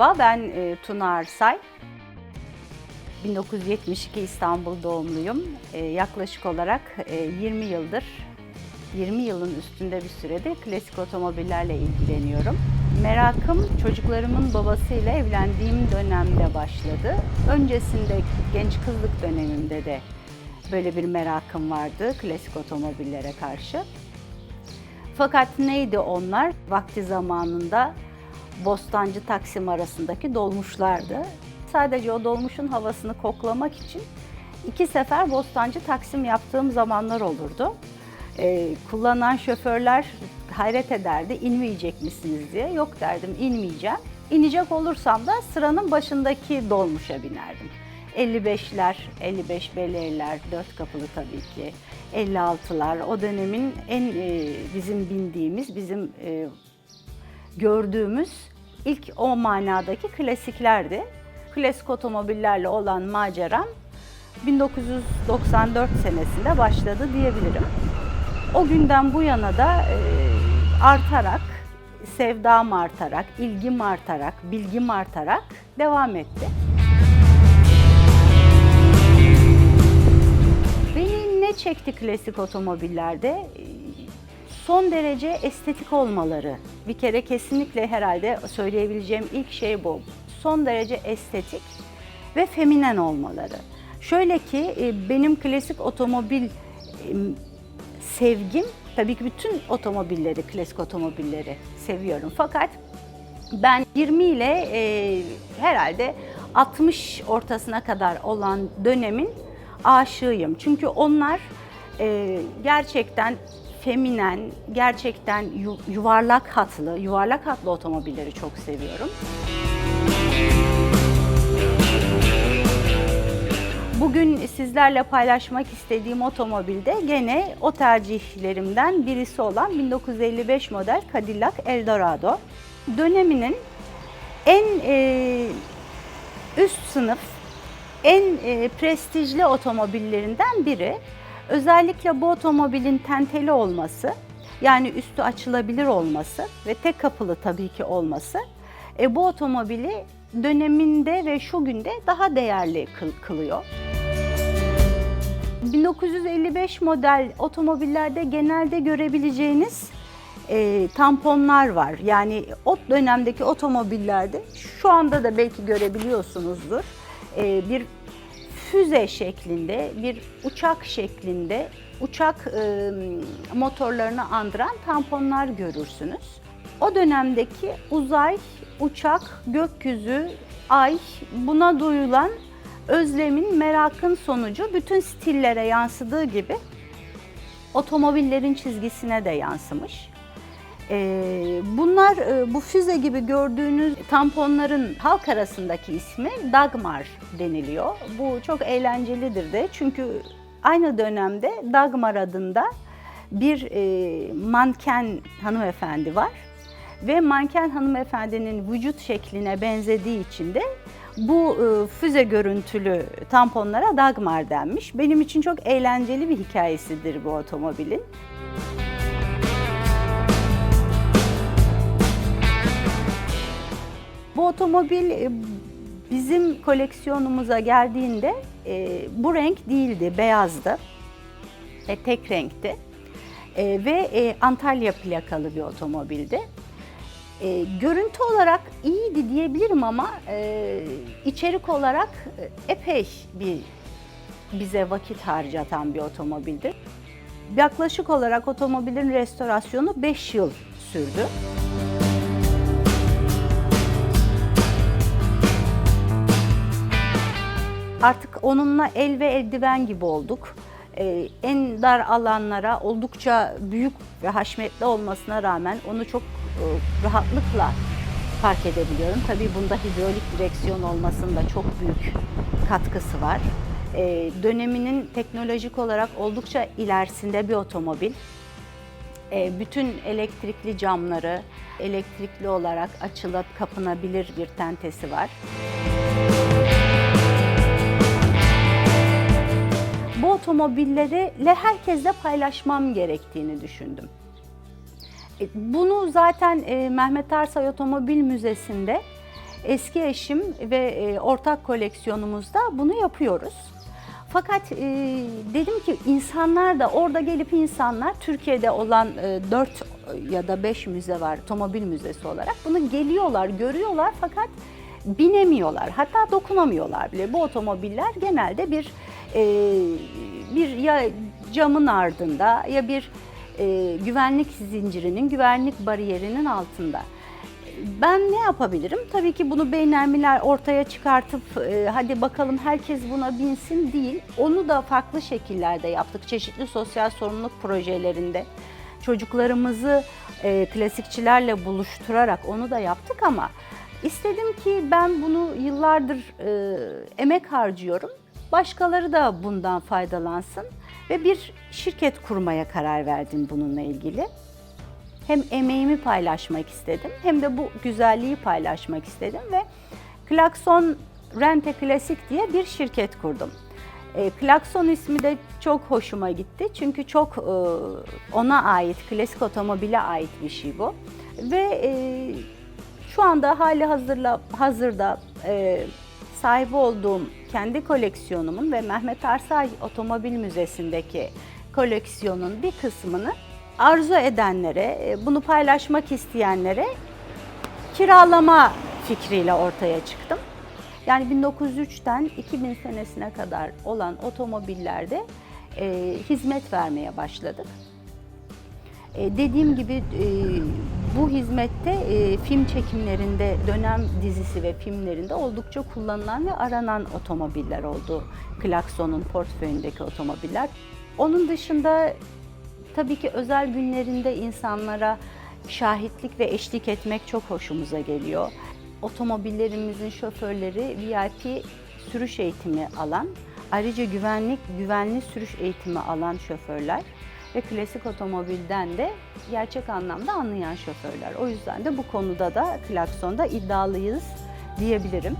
Merhaba, ben e, Tuna Arsay. 1972 İstanbul doğumluyum. E, yaklaşık olarak e, 20 yıldır, 20 yılın üstünde bir süredir klasik otomobillerle ilgileniyorum. Merakım çocuklarımın babasıyla evlendiğim dönemde başladı. Öncesinde genç kızlık dönemimde de böyle bir merakım vardı klasik otomobillere karşı. Fakat neydi onlar? Vakti zamanında Bostancı Taksim arasındaki dolmuşlardı. Sadece o dolmuşun havasını koklamak için iki sefer Bostancı Taksim yaptığım zamanlar olurdu. Ee, kullanan şoförler hayret ederdi, inmeyecek misiniz diye. Yok derdim, inmeyeceğim. İnecek olursam da sıranın başındaki dolmuşa binerdim. 55'ler, 55 Bel-Air'ler, dört kapılı tabii ki, 56'lar o dönemin en e, bizim bindiğimiz, bizim e, gördüğümüz ilk o manadaki klasiklerdi. Klasik otomobillerle olan maceram 1994 senesinde başladı diyebilirim. O günden bu yana da e, artarak, sevdam artarak, ilgim artarak, bilgim artarak devam etti. Beni ne çekti klasik otomobillerde? Son derece estetik olmaları. Bir kere kesinlikle herhalde söyleyebileceğim ilk şey bu. Son derece estetik ve feminen olmaları. Şöyle ki e, benim klasik otomobil sevgim, tabii ki bütün otomobilleri, klasik otomobilleri seviyorum. Fakat ben 20 ile e, herhalde 60 ortasına kadar olan dönemin aşığıyım. Çünkü onlar e, gerçekten feminen, gerçekten yu- yuvarlak hatlı, yuvarlak hatlı otomobilleri çok seviyorum. Bugün sizlerle paylaşmak istediğim otomobilde gene o tercihlerimden birisi olan 1955 model Cadillac Eldorado. Döneminin en e, üst sınıf, en e, prestijli otomobillerinden biri. Özellikle bu otomobilin tenteli olması, yani üstü açılabilir olması ve tek kapılı tabii ki olması, e, bu otomobili döneminde ve şu günde daha değerli kıl- kılıyor. 1955 model otomobillerde genelde görebileceğiniz e, tamponlar var. Yani o dönemdeki otomobillerde şu anda da belki görebiliyorsunuzdur. E, bir füze şeklinde, bir uçak şeklinde uçak e, motorlarını andıran tamponlar görürsünüz. O dönemdeki uzay, uçak, gökyüzü, ay buna duyulan özlemin, merakın sonucu bütün stillere yansıdığı gibi otomobillerin çizgisine de yansımış. Ee, bunlar e, bu füze gibi gördüğünüz tamponların halk arasındaki ismi Dagmar deniliyor. Bu çok eğlencelidir de çünkü aynı dönemde Dagmar adında bir e, manken hanımefendi var ve manken hanımefendinin vücut şekline benzediği için de bu e, füze görüntülü tamponlara Dagmar denmiş. Benim için çok eğlenceli bir hikayesidir bu otomobilin. Bu otomobil e, bizim koleksiyonumuza geldiğinde e, bu renk değildi, beyazdı. E, tek renkti. E, ve Antalya plakalı bir otomobildi. E, görüntü olarak iyiydi diyebilirim ama e, içerik olarak epey bir bize vakit harcatan bir otomobildir. Yaklaşık olarak otomobilin restorasyonu 5 yıl sürdü. Artık onunla el ve eldiven gibi olduk. Ee, en dar alanlara oldukça büyük ve haşmetli olmasına rağmen onu çok e, rahatlıkla park edebiliyorum. Tabii bunda hidrolik direksiyon olmasının da çok büyük katkısı var. Ee, döneminin teknolojik olarak oldukça ilerisinde bir otomobil. Ee, bütün elektrikli camları elektrikli olarak açılıp kapanabilir bir tentesi var. Bu otomobillerle herkesle paylaşmam gerektiğini düşündüm. E, Bunu zaten e, Mehmet Arsay Otomobil Müzesi'nde eski eşim ve e, ortak koleksiyonumuzda bunu yapıyoruz. Fakat dedim ki insanlar da orada gelip insanlar Türkiye'de olan e, 4 ya da 5 müze var otomobil müzesi olarak bunu geliyorlar görüyorlar fakat binemiyorlar hatta dokunamıyorlar bile. Bu otomobiller genelde bir e, bir ya camın ardında ya bir e, güvenlik zincirinin güvenlik bariyerinin altında. Ben ne yapabilirim? Tabii ki bunu beynelmiler ortaya çıkartıp e, hadi bakalım herkes buna binsin değil. Onu da farklı şekillerde yaptık. Çeşitli sosyal sorumluluk projelerinde çocuklarımızı e, klasikçilerle buluşturarak onu da yaptık ama istedim ki ben bunu yıllardır e, emek harcıyorum. Başkaları da bundan faydalansın ve bir şirket kurmaya karar verdim bununla ilgili hem emeğimi paylaşmak istedim hem de bu güzelliği paylaşmak istedim ve Klakson Rente Klasik diye bir şirket kurdum. E, Klakson ismi de çok hoşuma gitti çünkü çok e, ona ait, klasik otomobile ait bir şey bu. Ve e, şu anda hali hazırla, hazırda e, sahibi olduğum kendi koleksiyonumun ve Mehmet Arsay Otomobil Müzesi'ndeki koleksiyonun bir kısmını arzu edenlere, e, bunu paylaşmak isteyenlere kiralama fikriyle ortaya çıktım. Yani 1903'ten 2000 senesine kadar olan otomobillerde e, hizmet vermeye başladık. E, dediğim gibi e, bu hizmette e, film çekimlerinde, dönem dizisi ve filmlerinde oldukça kullanılan ve aranan otomobiller oldu. Klakson'un portföyündeki otomobiller. Onun dışında tabii ki özel günlerinde insanlara şahitlik ve eşlik etmek çok hoşumuza geliyor. Otomobillerimizin şoförleri VIP sürüş eğitimi alan, ayrıca güvenlik güvenli sürüş eğitimi alan şoförler ve klasik otomobilden de gerçek anlamda anlayan şoförler. O yüzden de bu konuda da klaksonda iddialıyız diyebilirim.